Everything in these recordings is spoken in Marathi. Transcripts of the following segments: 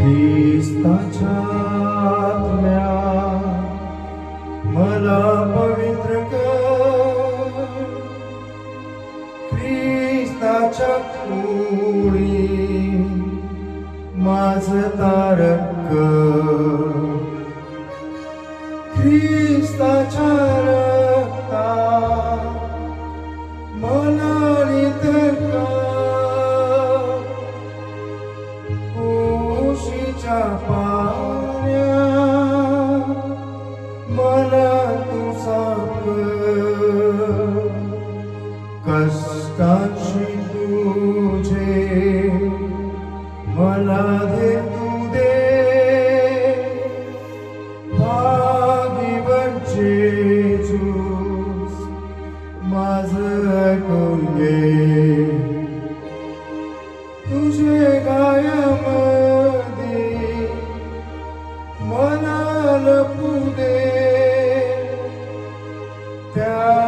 Christa, cea mea, mă lapăvi între căi, Crista cea साक्षी तुझे मला दे तू दे. भागी जूस माझ ऐकून घे तुझे गायामध्ये मला लपू दे. त्या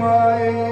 মায়ে